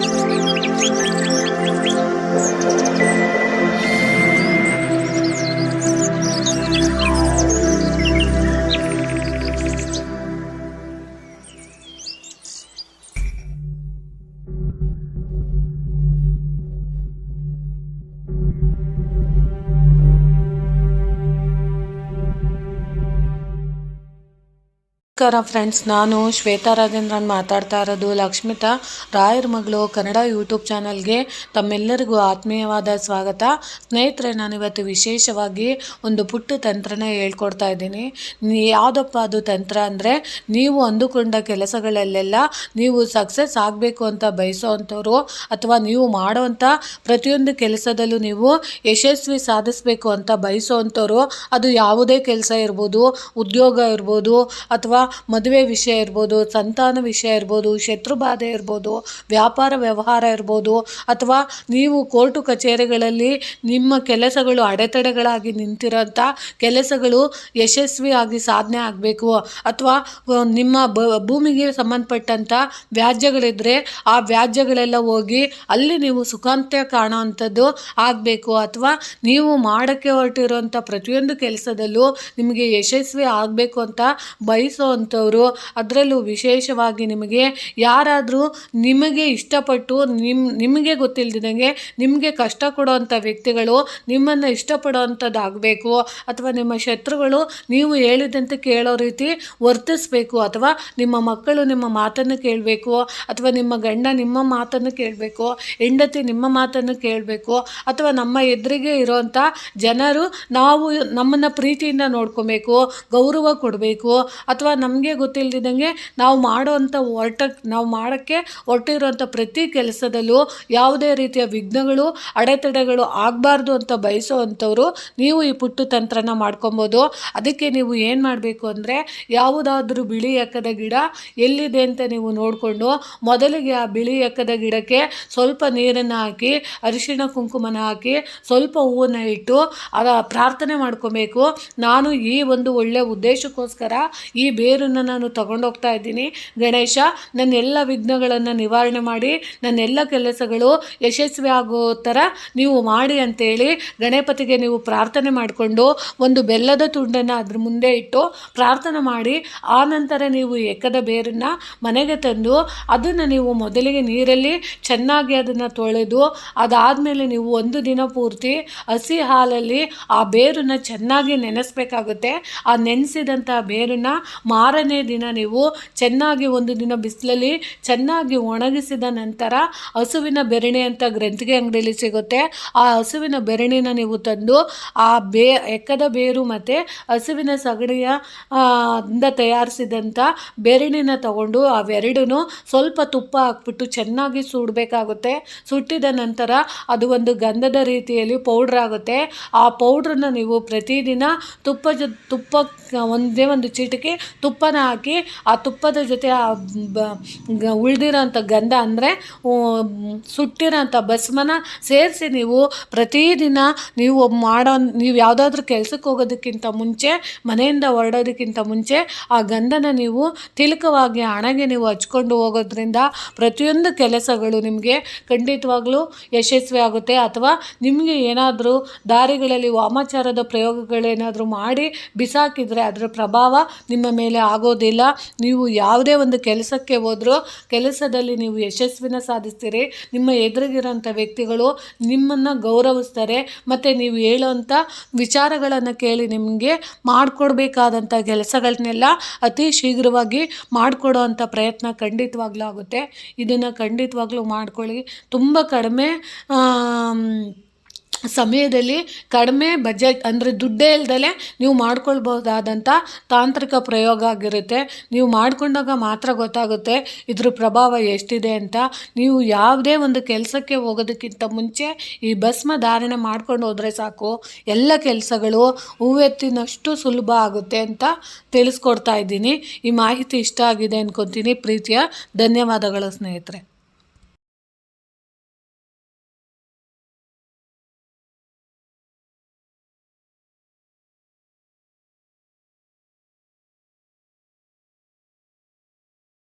Música ನಮಸ್ಕಾರ ಫ್ರೆಂಡ್ಸ್, ನಾನು ಶ್ವೇತಾ ರಾಜೇಂದ್ರನ್ ಮಾತಾಡ್ತಾ ಇರೋದು ಲಕ್ಷ್ಮಿತಾ. ರಾಯರ್ ಮಗಳು ಕನ್ನಡ ಯೂಟ್ಯೂಬ್ ಚಾನಲ್ಗೆ ತಮ್ಮೆಲ್ಲರಿಗೂ ಆತ್ಮೀಯವಾದ ಸ್ವಾಗತ. ಸ್ನೇಹಿತರೆ, ನಾನು ಇವತ್ತು ವಿಶೇಷವಾಗಿ ಒಂದು ಪುಟ್ಟ ತಂತ್ರನ ಹೇಳ್ಕೊಡ್ತಾ ಇದ್ದೀನಿ. ಯಾವುದಪ್ಪ ಅದು ತಂತ್ರ ಅಂದರೆ, ನೀವು ಅಂದುಕೊಂಡ ಕೆಲಸಗಳಲ್ಲೆಲ್ಲ ನೀವು ಸಕ್ಸಸ್ ಆಗಬೇಕು ಅಂತ ಬಯಸೋ ಅಂಥವ್ರು ಅಥವಾ ನೀವು ಮಾಡೋವಂಥ ಪ್ರತಿಯೊಂದು ಕೆಲಸದಲ್ಲೂ ನೀವು ಯಶಸ್ವಿ ಸಾಧಿಸಬೇಕು ಅಂತ ಬಯಸೋ ಅಂಥವ್ರು ಅದು ಯಾವುದೇ ಕೆಲಸ ಇರ್ಬೋದು, ಉದ್ಯೋಗ ಇರ್ಬೋದು ಅಥವಾ ಮದುವೆ ವಿಷಯ ಇರ್ಬೋದು, ಸಂತಾನ ವಿಷಯ ಇರ್ಬೋದು, ಶತ್ರು ಬಾಧೆ ಇರ್ಬೋದು, ವ್ಯಾಪಾರ ವ್ಯವಹಾರ ಇರ್ಬೋದು, ಅಥವಾ ನೀವು ಕೋರ್ಟು ಕಚೇರಿಗಳಲ್ಲಿ ನಿಮ್ಮ ಕೆಲಸಗಳು ಅಡೆತಡೆಗಳಾಗಿ ನಿಂತಿರೋಂಥ ಕೆಲಸಗಳು ಯಶಸ್ವಿಯಾಗಿ ಸಾಧನೆ ಆಗಬೇಕು, ಅಥವಾ ನಿಮ್ಮ ಭೂಮಿಗೆ ಸಂಬಂಧಪಟ್ಟಂಥ ವ್ಯಾಜ್ಯಗಳಿದ್ದರೆ ಆ ವ್ಯಾಜ್ಯಗಳೆಲ್ಲ ಹೋಗಿ ಅಲ್ಲಿ ನೀವು ಸುಖಾಂತ್ಯ ಕಾಣುವಂಥದ್ದು ಆಗಬೇಕು, ಅಥವಾ ನೀವು ಮಾಡೋಕ್ಕೆ ಹೊರಟಿರುವಂಥ ಪ್ರತಿಯೊಂದು ಕೆಲಸದಲ್ಲೂ ನಿಮಗೆ ಯಶಸ್ವಿ ಆಗಬೇಕು ಅಂತ ಬಯಸೋ ಅಂಥವ್ರು ಅದರಲ್ಲೂ ವಿಶೇಷವಾಗಿ ನಿಮಗೆ ಯಾರಾದರೂ ನಿಮಗೆ ಇಷ್ಟಪಟ್ಟು ನಿಮ್ಮ ನಿಮಗೆ ಗೊತ್ತಿಲ್ಲದಿದ್ದಂಗೆ ನಿಮಗೆ ಕಷ್ಟ ಕೊಡೋವಂಥ ವ್ಯಕ್ತಿಗಳು ನಿಮ್ಮನ್ನು ಇಷ್ಟಪಡೋವಂಥದ್ದಾಗಬೇಕು. ಅಥವಾ ನಿಮ್ಮ ಶತ್ರುಗಳು ನೀವು ಹೇಳಿದಂತೆ ಕೇಳೋ ರೀತಿ ವರ್ತಿಸಬೇಕು. ಅಥವಾ ನಿಮ್ಮ ಮಕ್ಕಳು ನಿಮ್ಮ ಮಾತನ್ನು ಕೇಳಬೇಕು. ಅಥವಾ ನಿಮ್ಮ ಗಂಡ ನಿಮ್ಮ ಮಾತನ್ನು ಕೇಳಬೇಕು. ಹೆಂಡತಿ ನಿಮ್ಮ ಮಾತನ್ನು ಕೇಳಬೇಕು. ಅಥವಾ ನಮ್ಮ ಎದುರಿಗೆ ಇರೋವಂಥ ಜನರು ನಾವು ನಮ್ಮನ್ನು ಪ್ರೀತಿಯಿಂದ ನೋಡ್ಕೊಬೇಕು, ಗೌರವ ಕೊಡಬೇಕು. ಅಥವಾ ನಮಗೆ ಗೊತ್ತಿಲ್ಲದಿದ್ದಂಗೆ ನಾವು ಮಾಡೋವಂಥ ಹೊರಟ ನಾವು ಮಾಡೋಕ್ಕೆ ಹೊರಟಿರೋಂಥ ಪ್ರತಿ ಕೆಲಸದಲ್ಲೂ ಯಾವುದೇ ರೀತಿಯ ವಿಘ್ನಗಳು, ಅಡೆತಡೆಗಳು ಆಗಬಾರ್ದು ಅಂತ ಬಯಸೋವಂಥವ್ರು ನೀವು ಈ ಪುಟ್ಟು ತಂತ್ರನ ಮಾಡ್ಕೊಬೋದು. ಅದಕ್ಕೆ ನೀವು ಏನು ಮಾಡಬೇಕು ಅಂದರೆ ಯಾವುದಾದ್ರೂ ಬಿಳಿ ಎಕ್ಕದ ಗಿಡ ಎಲ್ಲಿದೆ ಅಂತ ನೀವು ನೋಡಿಕೊಂಡು ಮೊದಲಿಗೆ ಆ ಬಿಳಿ ಎಕ್ಕದ ಗಿಡಕ್ಕೆ ಸ್ವಲ್ಪ ನೀರನ್ನು ಹಾಕಿ, ಅರಿಶಿಣ ಕುಂಕುಮನ ಹಾಕಿ, ಸ್ವಲ್ಪ ಹೂವನ್ನು ಇಟ್ಟು ಅದ ಪ್ರಾರ್ಥನೆ ಮಾಡ್ಕೊಬೇಕು. ನಾನು ಈ ಒಂದು ಒಳ್ಳೆಯ ಉದ್ದೇಶಕ್ಕೋಸ್ಕರ ಈ ಬೇರನ್ನು ನಾನು ತಗೊಂಡೋಗ್ತಾ ಇದ್ದೀನಿ. ಗಣೇಶ, ನನ್ನ ಎಲ್ಲ ವಿಘ್ನಗಳನ್ನು ನಿವಾರಣೆ ಮಾಡಿ, ನನ್ನ ಎಲ್ಲ ಕೆಲಸಗಳು ಯಶಸ್ವಿ ಆಗೋ ಥರ ನೀವು ಮಾಡಿ ಅಂತೇಳಿ ಗಣಪತಿಗೆ ನೀವು ಪ್ರಾರ್ಥನೆ ಮಾಡಿಕೊಂಡು ಒಂದು ಬೆಲ್ಲದ ತುಂಡನ್ನು ಅದ್ರ ಮುಂದೆ ಇಟ್ಟು ಪ್ರಾರ್ಥನೆ ಮಾಡಿ, ಆ ನಂತರ ನೀವು ಎಕ್ಕದ ಬೇರನ್ನು ಮನೆಗೆ ತಂದು ಅದನ್ನು ನೀವು ಮೊದಲಿಗೆ ನೀರಲ್ಲಿ ಚೆನ್ನಾಗಿ ಅದನ್ನು ತೊಳೆದು, ಅದಾದಮೇಲೆ ನೀವು ಒಂದು ದಿನ ಪೂರ್ತಿ ಹಸಿ ಹಾಲಲ್ಲಿ ಆ ಬೇರನ್ನು ಚೆನ್ನಾಗಿ ನೆನೆಸ್ಬೇಕಾಗುತ್ತೆ. ಆ ನೆನೆಸಿದಂಥ ಬೇರನ್ನು ಮಾರನೇ ದಿನ ನೀವು ಚೆನ್ನಾಗಿ ಒಂದು ದಿನ ಬಿಸಿಲಲ್ಲಿ ಚೆನ್ನಾಗಿ ಒಣಗಿಸಿದ ನಂತರ ಹಸುವಿನ ಬೆರಣೆ ಅಂತ ಗ್ರಂಥಿಗೆ ಅಂಗಡಿಯಲ್ಲಿ ಸಿಗುತ್ತೆ. ಆ ಹಸುವಿನ ಬೆರಣಿನ ನೀವು ತಂದು ಆ ಬೇ ಎಕ್ಕದ ಬೇರು ಮತ್ತು ಹಸುವಿನ ಸಗಣಿಯ ತಯಾರಿಸಿದಂಥ ಬೆರಣಿನ ತಗೊಂಡು ಅವೆರಡೂ ಸ್ವಲ್ಪ ತುಪ್ಪ ಹಾಕ್ಬಿಟ್ಟು ಚೆನ್ನಾಗಿ ಸುಡಬೇಕಾಗುತ್ತೆ. ಸುಟ್ಟಿದ ನಂತರ ಅದು ಒಂದು ಗಂಧದ ರೀತಿಯಲ್ಲಿ ಪೌಡ್ರ್ ಆಗುತ್ತೆ. ಆ ಪೌಡ್ರನ್ನ ನೀವು ಪ್ರತಿದಿನ ತುಪ್ಪ ಜೊ, ತುಪ್ಪ, ಒಂದೇ ಒಂದು ಚಿಟಿಕೆ ತುಪ್ಪನ ಹಾಕಿ ಆ ತುಪ್ಪದ ಜೊತೆ ಆ ಉಳಿದಿರೋಂಥ ಗಂಧ ಅಂದರೆ ಸುಟ್ಟಿರೋಂಥ ಭಸ್ಮನ ಸೇರಿಸಿ ನೀವು ಪ್ರತಿದಿನ ನೀವು ಮಾಡೋ, ನೀವು ಯಾವುದಾದ್ರೂ ಕೆಲಸಕ್ಕೆ ಹೋಗೋದಕ್ಕಿಂತ ಮುಂಚೆ, ಮನೆಯಿಂದ ಹೊರಡೋದಕ್ಕಿಂತ ಮುಂಚೆ ಆ ಗಂಧನ ನೀವು ತಿಲಕವಾಗಿ ಹಣೆಗೆ ನೀವು ಹಚ್ಕೊಂಡು ಹೋಗೋದ್ರಿಂದ ಪ್ರತಿಯೊಂದು ಕೆಲಸಗಳು ನಿಮಗೆ ಖಂಡಿತವಾಗ್ಲೂ ಯಶಸ್ವಿ ಆಗುತ್ತೆ. ಅಥವಾ ನಿಮಗೆ ಏನಾದರೂ ದಾರಿಗಳಲ್ಲಿ ವಾಮಾಚಾರದ ಪ್ರಯೋಗಗಳೇನಾದರೂ ಮಾಡಿ ಬಿಸಾಕಿದರೆ ಅದರ ಪ್ರಭಾವ ನಿಮ್ಮ ಮೇಲೆ ಆಗೋದಿಲ್ಲ. ನೀವು ಯಾವುದೇ ಒಂದು ಕೆಲಸಕ್ಕೆ ಹೋದರೂ ಕೆಲಸದಲ್ಲಿ ನೀವು ಯಶಸ್ವಿನ ಸಾಧಿಸ್ತೀರಿ. ನಿಮ್ಮ ಎದುರಿಗಿರೋಂಥ ವ್ಯಕ್ತಿಗಳು ನಿಮ್ಮನ್ನು ಗೌರವಿಸ್ತಾರೆ. ಮತ್ತು ನೀವು ಹೇಳೋಂಥ ವಿಚಾರಗಳನ್ನು ಕೇಳಿ ನಿಮಗೆ ಮಾಡಿಕೊಡ್ಬೇಕಾದಂಥ ಕೆಲಸಗಳನ್ನೆಲ್ಲ ಅತಿ ಶೀಘ್ರವಾಗಿ ಮಾಡಿಕೊಡೋ ಅಂಥ ಪ್ರಯತ್ನ ಖಂಡಿತವಾಗ್ಲೂ ಆಗುತ್ತೆ. ಇದನ್ನು ಖಂಡಿತವಾಗ್ಲೂ ಮಾಡ್ಕೊಳ್ಳಿ. ತುಂಬ ಕಡಿಮೆ ಸಮಯದಲ್ಲಿ ಕಡಿಮೆ ಬಜೆಟ್ ಅಂದರೆ ದುಡ್ಡೇ ಇಲ್ದಲೇ ನೀವು ಮಾಡ್ಕೊಳ್ಬೋದಾದಂಥ ತಾಂತ್ರಿಕ ಪ್ರಯೋಗ ಆಗಿರುತ್ತೆ. ನೀವು ಮಾಡಿಕೊಂಡಾಗ ಮಾತ್ರ ಗೊತ್ತಾಗುತ್ತೆ ಇದ್ರ ಪ್ರಭಾವ ಎಷ್ಟಿದೆ ಅಂತ. ನೀವು ಯಾವುದೇ ಒಂದು ಕೆಲಸಕ್ಕೆ ಹೋಗೋದಕ್ಕಿಂತ ಮುಂಚೆ ಈ ಭಸ್ಮ ಧಾರಣೆ ಮಾಡ್ಕೊಂಡು ಹೋದರೆ ಸಾಕು. ಎಲ್ಲ ಕೆಲಸಗಳು ಹೂವೆತ್ತಿನಷ್ಟು ಸುಲಭ ಆಗುತ್ತೆ ಅಂತ ತಿಳಿಸ್ಕೊಡ್ತಾ ಇದ್ದೀನಿ. ಈ ಮಾಹಿತಿ ಇಷ್ಟ ಆಗಿದೆ ಅಂದ್ಕೊತೀನಿ ಪ್ರೀತಿಯ ಧನ್ಯವಾದಗಳು ಸ್ನೇಹಿತರೆ.